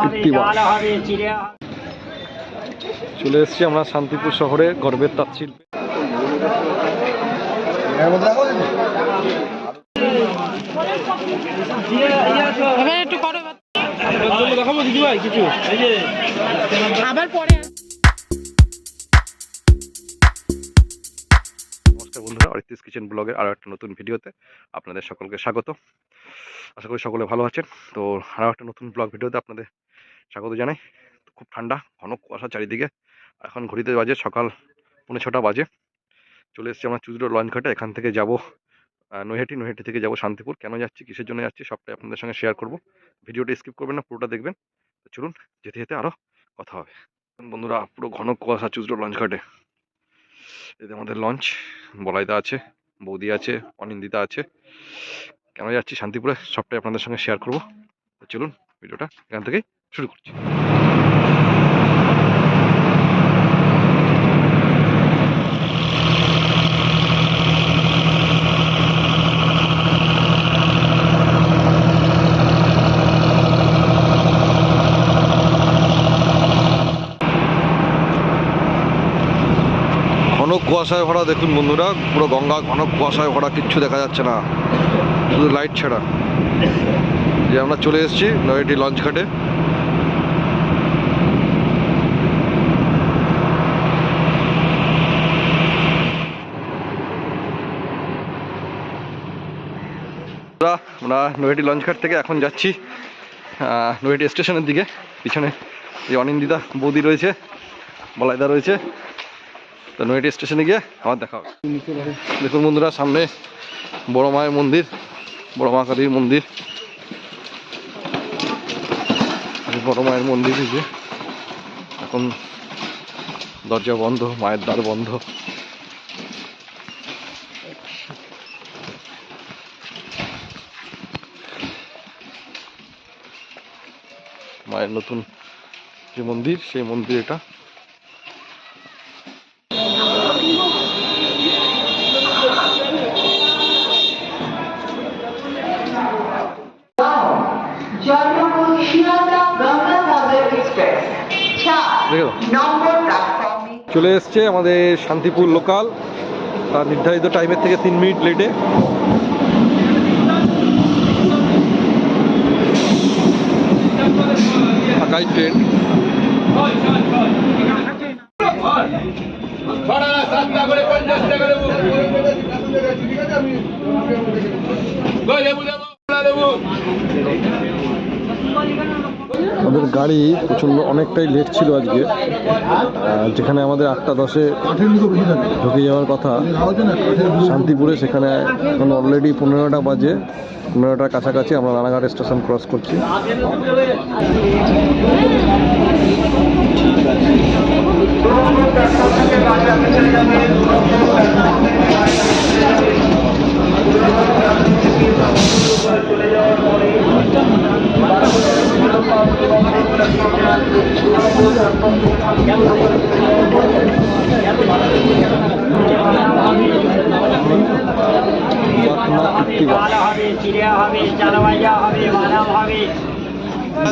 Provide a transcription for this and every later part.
কৃত্তিবাস চলে এসেছি আমরা শান্তিপুর শহরে গর্বের একটু দেখাবো দিদি ভাই কিছু আবার পরে নমস্কার বন্ধুরা অরিতিস কিচেন ব্লগের আরও একটা নতুন ভিডিওতে আপনাদের সকলকে স্বাগত। আশা করি সকলে ভালো আছেন। তো আরও একটা নতুন ব্লগ ভিডিওতে আপনাদের স্বাগত জানাই। খুব ঠান্ডা, ঘন কুয়াশা চারিদিকে। এখন ঘড়িতে বাজে সকাল পৌনে ছটা বাজে। চলে এসেছি আমরা চুজরো লঞ্চ ঘাটে। এখান থেকে যাব নৈহাটি নৈহাটি থেকে যাব শান্তিপুর। কেন যাচ্ছি, কিসের জন্য যাচ্ছি, সবটাই আপনাদের সঙ্গে শেয়ার করব। ভিডিওটা স্কিপ করবেন না, পুরোটা দেখবেন। তো চলুন, যেতে যেতে আরও কথা হবে। বন্ধুরা, পুরো ঘন কুয়াশা চুজরো লঞ্চ ঘাটে। এতে আমাদের লঞ্চ বলাইদা আছে, বৌদি আছে, অনিন্দিতা আছে। কেন যাচ্ছি শান্তিপুরে? সবটাই আপনাদের সঙ্গে শেয়ার করব। চলুন ভিডিওটা এখান থেকেই শুরু করছি ঘন কুয়াশায় ভরা, দেখুন বন্ধুরা, পুরো গঙ্গা ঘন কুয়াশায় ভরা, কিচ্ছু দেখা যাচ্ছে না। শুধু লাইট ছাড়া। যে আমরা চলে এসেছি নয়টি লঞ্চ ঘাটে। আমরা নৈহাটি লঞ্চ ঘাট থেকে এখন যাচ্ছি নৈহাটি স্টেশনের দিকে। পিছনে যে অনিন্দিতা বৌদি রয়েছে, বলাইদা রয়েছে। তো নৈহাটি স্টেশনে গিয়ে আবার দেখা হবে। দেখুন বন্ধুরা, সামনে বড় মায়ের মন্দির, বড় মা কালীর মন্দির। বড় মায়ের মন্দির যে। এখন দরজা বন্ধ, মায়ের দ্বার বন্ধ। মায়ের নতুন যে মন্দির, সেই মন্দির এটা। চলে এসছে আমাদের শান্তিপুর লোকাল তার নির্ধারিত টাইমের থেকে তিন মিনিট লেটে ঢাকাই ট্রেন গাড়ি প্রচণ্ড অনেকটাই লেট ছিল আজকে। যেখানে আমাদের আটটা দশে ঢুকে যাওয়ার কথা, শান্তিপুরে সেখানে এখন অলরেডি পনেরোটা বাজে। পনেরোটার কাছাকাছি আমরা রানাঘাট স্টেশন ক্রস করছি।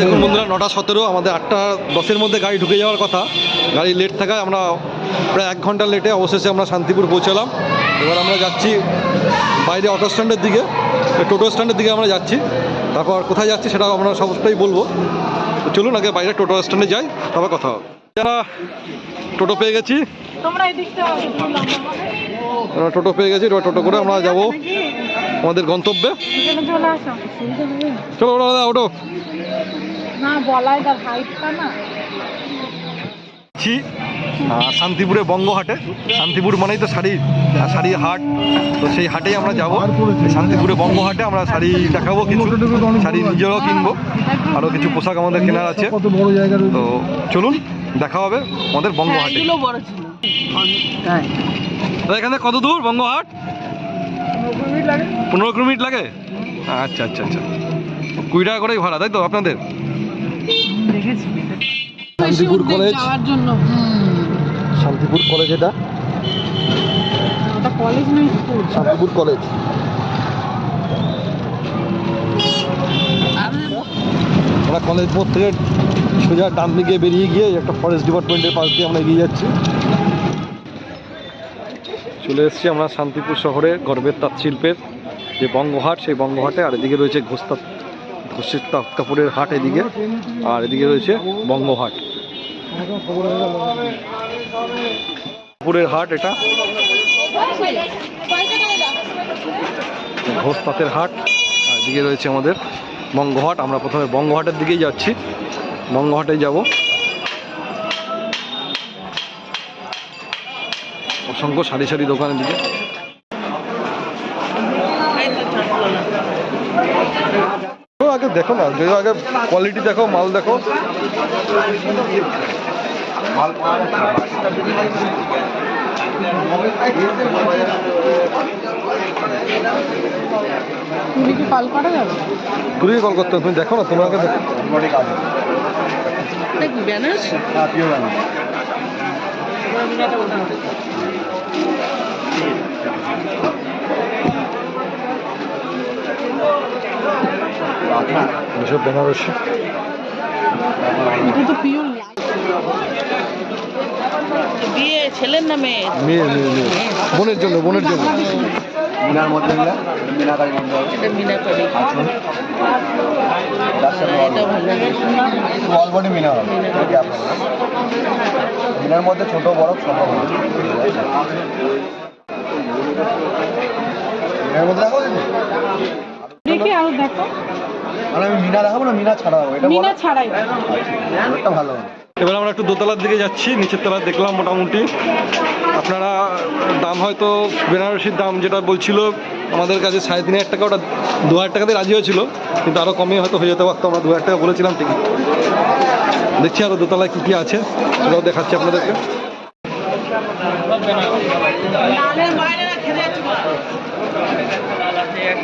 দেখুন বন্ধুরা নটা সতেরো আমাদের আটটা দশের মধ্যে গাড়ি ঢুকে যাওয়ার কথা। গাড়ি লেট থাকায় আমরা প্রায় এক ঘণ্টা লেটে অবশেষে আমরা শান্তিপুর পৌঁছালাম। এবার আমরা যাচ্ছি বাইরে অটো স্ট্যান্ডের দিকে টোটো স্ট্যান্ডের দিকে আমরা যাচ্ছি। তারপর কোথায় যাচ্ছি সেটা আমরা সবটাই বলব। চলুন আগে বাইরে টোটো স্ট্যান্ডে যাই তারপর কথা হবে। যারা টোটো পেয়ে গেছি আমরা টোটো পেয়ে গেছি টোটো করে আমরা যাব আমাদের গন্তব্যে। চলো ওটা দাদা ওটো না বলাই তার হাইটটা না। যাচ্ছি শান্তিপুরে বঙ্গহাটে। শান্তিপুর মানেই তো শাড়ি শাড়ির হাট। তো সেই হাটেই আমরা যাব। শান্তিপুরে বঙ্গহাটে আমরা শাড়ি দেখাবো কিছু। শাড়ি নিজেরাও কিনবো। আরও কিছু পোশাক আমাদের কেনার আছে। তো চলুন দেখা হবে আমাদের বঙ্গহাটে। ছিল। এখানে কত দূর বঙ্গহাট? পনেরো কিলোমিটার লাগে? আচ্ছা আচ্ছা আচ্ছা। কুড়ি টাকা করেই ভাড়া তাই তো আপনাদের? দেখেছি শান্তিপুর কলেজ যাওয়ার জন্য শান্তিপুর কলেজ এটা? ওটা কলেজ স্কুল শান্তিপুর কলেজ আমরা কলেজ মোড় থেকে সোজা ডান দিকে বেরিয়ে গিয়ে একটা ফরেস্ট ডিপার্টমেন্টের পাশ দিয়ে আমরা এগিয়ে যাচ্ছি। চলে এসেছি আমরা শান্তিপুর শহরে গর্বের তাঁত শিল্পের যে বঙ্গহাট সেই বঙ্গহাটে আর এদিকে রয়েছে ঘোস্তাত তাঁত কাপড়ের হাট এদিকে। আর এদিকে রয়েছে বঙ্গহাট। কাপড়ের হাট এটা। ঘোষ তাঁতের হাট। আর এদিকে রয়েছে আমাদের বঙ্গহাট। আমরা প্রথমে বঙ্গহাটের দিকেই যাচ্ছি। বঙ্গহাটে যাব। অসংখ্য সারি সারি দোকানের দিকে ও, আগে দেখো না যে আগে কোয়ালিটি দেখো মাল দেখো। তুমি কি কল করা যাবে? তুমি কল করতে তুমি দেখো না তোমাকে দেখো তো পিওর লাল বিয়ে ছেলের নামে? মেয়ে মেয়ে মেয়ে। বোনের জন্য বোনের জন্য। মিনার মধ্যে মিনাকারি মধ্যে এটা মিনা অল বডি মিনা হবে। মিনার মধ্যে ছোট বড় সব মিনার মধ্যে আরও দেখো। আর আমি মিনা দেখাবো না? মিনা ছাড়া এটা মিনা ছাড়াই। ভালো এবার আমরা একটু দোতলার দিকে যাচ্ছি নিচের তলা দেখলাম মোটামুটি। আপনারা দাম হয়তো বেনারসির দাম যেটা বলছিল আমাদের কাছে সাড়ে তিন হাজার টাকা ওটা দু হাজার টাকাতে রাজি হয়েছিল কিন্তু আরও কমে হয়তো হয়ে যেতে পারতো আমরা দু হাজার টাকা বলেছিলাম ঠিকই। দেখছি আরও দোতলায় কী কী আছে সেটাও দেখাচ্ছি আপনাদেরকে।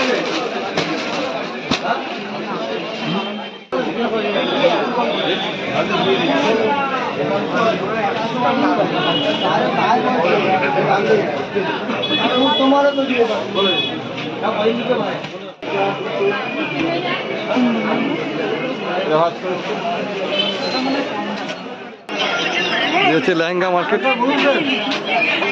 মিনাকারি ছাড়া দেখা এই হচ্ছে লেহেঙ্গা মার্কেট।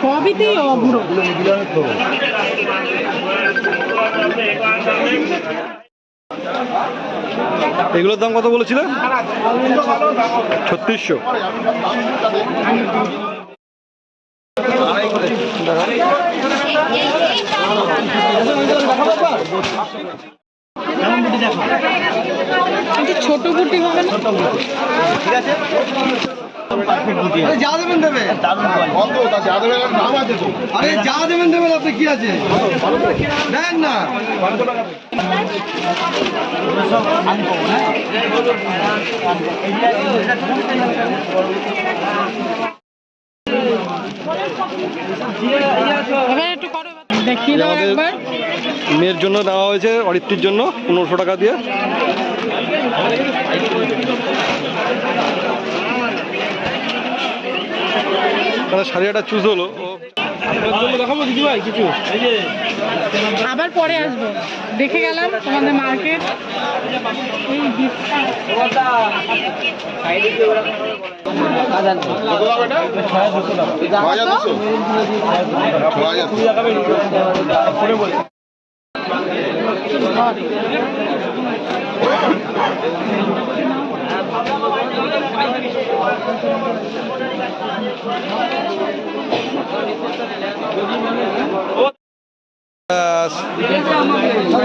সবইতেই অভ্র। এগুলোর দাম কত বলেছিলে? ছত্রিশশো। কিন্তু ছোট গুটি হবে না? যা দেবেন দেবে। আরে যা দেবেন দেবেন আপনি কি আছে? দেন না। এবার একটু করো দেখিয়ে দাও একবার। মেয়ের জন্য দেওয়া হয়েছে অরিত্রির জন্য পনেরোশো টাকা দিয়ে। তাহলে শাড়ি একটা চুজ হলো। ও দেখাবো দিদি ভাই কিছু? আবার পরে আসব। দেখে গেলাম তোমাদের মার্কেট কুড়ি টাকা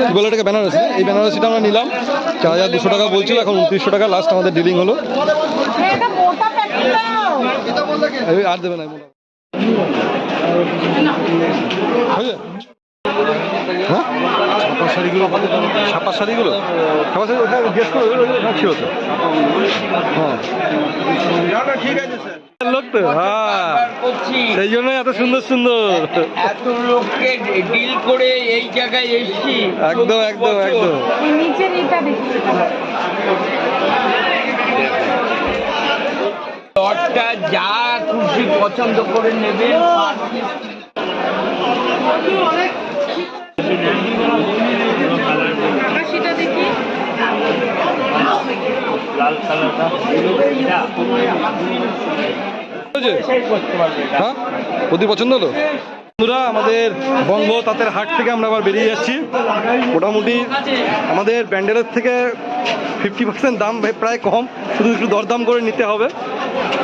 কি বলে এটাকে বেনারসি এই বেনারসিটা আমরা নিলাম। চার হাজার দুশো টাকা বলছিল, এখন উনত্রিশশো টাকা লাস্ট আমাদের ডিলিং হলো। আর দেবে না হ্যাঁ? শাড়িগুলো ছাপা শাড়িগুলো? ছাপা শাড়ি ওখানে গেস করে ছিল তো। হ্যাঁ। লোক তো হ্যাঁ। সেই জন্যই এত সুন্দর সুন্দর। এত লোককে ডিল করে এই জায়গায় এসছি একদম একদম একদম। নিচের এটা লটটা যা খুশি পছন্দ করে নেবেন আকাশিটা দেখি হ্যাঁ? প্রতি পছন্দ হলো বন্ধুরা, আমাদের বঙ্গ তাঁতের হাট থেকে আমরা আবার বেরিয়ে যাচ্ছি। মোটামুটি আমাদের ব্যান্ডেলের থেকে ফিফটি পার্সেন্ট দাম প্রায় কম। শুধু একটু দরদাম করে নিতে হবে।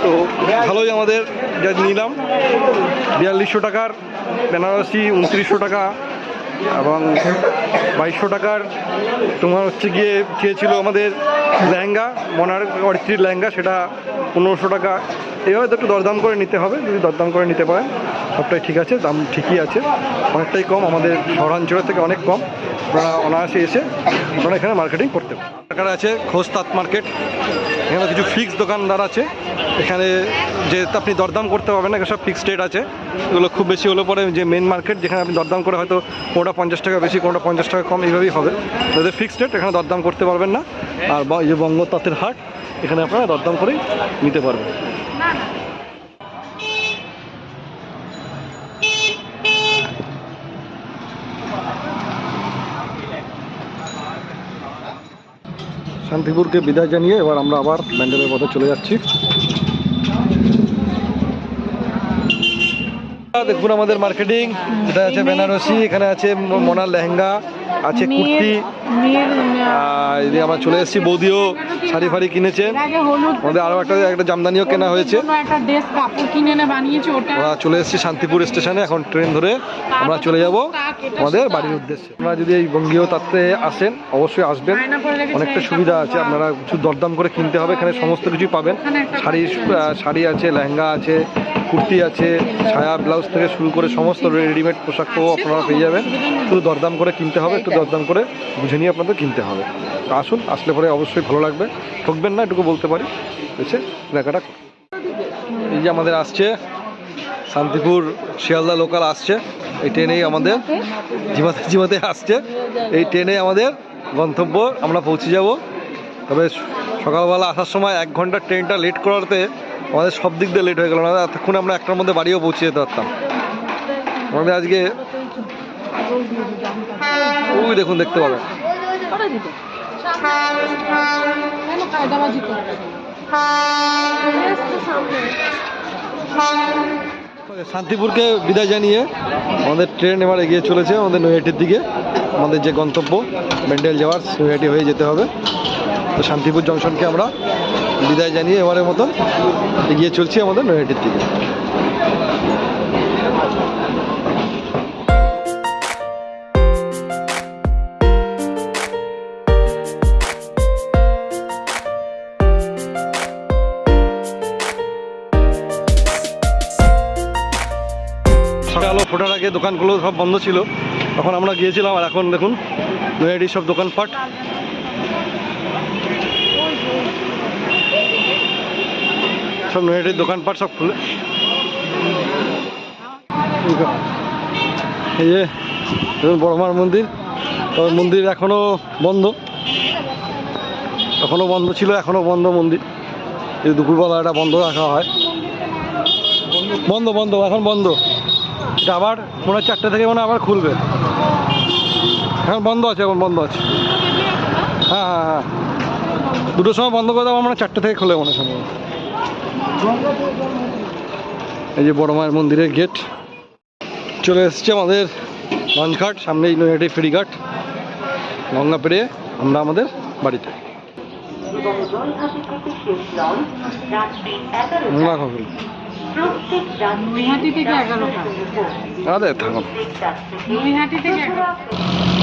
তো ভালোই আমাদের যা নিলাম। বিয়াল্লিশশো টাকার, বেনারসি উনত্রিশশো টাকা এবং বাইশশো টাকার, তোমার হচ্ছে গিয়ে চেয়েছিল আমাদের লেহেঙ্গা, মনার অরিত্রির লেহেঙ্গা, সেটা পনেরোশো টাকা। এইভাবে তো একটু দরদাম করে নিতে হবে, যদি দরদাম করে নিতে পারেন, সবটাই ঠিক আছে, দাম ঠিকই আছে। অনেকটাই কম, আমাদের শহরাঞ্চলের থেকে অনেক কম। আপনারা অনায়াসে এসে আপনারা এখানে মার্কেটিং করতে পারেন আছে খোঁজ তাঁত মার্কেট এখানে কিছু ফিক্স দোকানদার আছে। এখানে যে আপনি দরদাম করতে পারবেন না সব ফিক্সড রেট আছে। এগুলো খুব বেশি হলে পরে যে মেন মার্কেট যেখানে আপনি দরদাম করে হয়তো কোনটা পঞ্চাশ টাকা বেশি, কোনটা পঞ্চাশ টাকা কম, এইভাবেই হবে। তাদের ফিক্সড রেট এখানে দরদাম করতে পারবেন না। আর এই যে বঙ্গ তাঁতের হাট, এখানে আপনারা দরদাম করেই নিতে পারবেন। শান্তিপুরকে বিদায় জানিয়ে এবার আমরা আবার ব্যান্ডেলের পথে চলে যাচ্ছি। দেখুন আমাদের মার্কেটিং এটা আছে বেনারসি, এখানে আছে মোনার লেহেঙ্গা। আছে কুর্তি এদিকে আমরা চলে এসেছি বৌদিও শাড়ি ফাড়ি আগে আমাদের আরও একটা একটা জামদানিও কেনা হয়েছে। আমরা চলে এসেছি শান্তিপুর স্টেশনে এখন ট্রেন ধরে আমরা চলে যাব আমাদের বাড়ির উদ্দেশ্যে। আপনারা যদি এই বঙ্গীয় তাত্ত্বে আসেন অবশ্যই আসবেন। অনেকটা সুবিধা আছে আপনারা কিছু দরদাম করে কিনতে হবে এখানে সমস্ত কিছুই পাবেন। শাড়ি শাড়ি আছে লেহেঙ্গা আছে কুর্তি আছে ছায়া ব্লাউজ থেকে শুরু করে সমস্ত রেডিমেড পোশাকও আপনারা পেয়ে যাবেন। শুধু দরদাম করে কিনতে হবে একটু দরদাম করে বুঝে নিয়ে আপনাদের কিনতে হবে। আসুন, আসলে পরে অবশ্যই ভালো লাগবে। ঠকবেন না, এটুকু বলতে পারি। এসে কেনাকাটা এই যে আমাদের আসছে, শান্তিপুর শিয়ালদা লোকাল আসছে। এই ট্রেনেই আমাদের জিমাতে জিমাতে আসছে। এই ট্রেনে আমাদের গন্তব্য, আমরা পৌঁছে যাব। তবে সকালবেলা আসার সময় এক ঘণ্টা ট্রেনটা লেট করাতে আমাদের সব দিক দিয়ে লেট হয়ে গেল। না এতক্ষণ আমরা একটার মধ্যে বাড়িও পৌঁছে যেতে পারতাম। আমাদের আজকে ওই দেখুন দেখতে পাবেন। শান্তিপুরকে বিদায় জানিয়ে আমাদের ট্রেন এবার এগিয়ে চলেছে আমাদের নৈহাটির দিকে। আমাদের যে গন্তব্য ব্যান্ডেল যাওয়ার নৈহাটি হয়ে যেতে হবে। তো শান্তিপুর জংশনকে আমরা বিদায় জানিয়ে এবারের মতন এগিয়ে চলছি আমাদের নৈহাটির দিকে। আগে দোকানগুলো সব বন্ধ ছিল। তখন আমরা গিয়েছিলাম আর এখন দেখুন নৈহাটির সব দোকানপাট। সব নৈহাটির দোকানপাট সব খুলে। এই যে বড়মার মন্দির। তবে মন্দির এখনও বন্ধ। এখনও বন্ধ ছিল, এখনও বন্ধ মন্দির। এই দুপুরবেলা এটা বন্ধ রাখা হয়। বন্ধ বন্ধ, এখন বন্ধ। এটা আবার মনে হয় চারটে থেকে মনে আবার খুলবে। এখন বন্ধ আছে এখন বন্ধ আছে। হ্যাঁ হ্যাঁ হ্যাঁ। দুটোর সময় বন্ধ করে দেওয়া মনে হয় চারটে থেকে খুলে মনে সম্ভবত। এই যে বড় মায়ের মন্দিরের গেট। চলে এসছে আমাদের লঞ্চঘাট সামনেই নৈহাটি ফেরিঘাট গঙ্গা পেরিয়ে আমরা আমাদের বাড়িতে। রাত্রি নৈহাটি থেকে এগারোটা। আরে থাকুন নৈহাটি থেকে এগারোটা।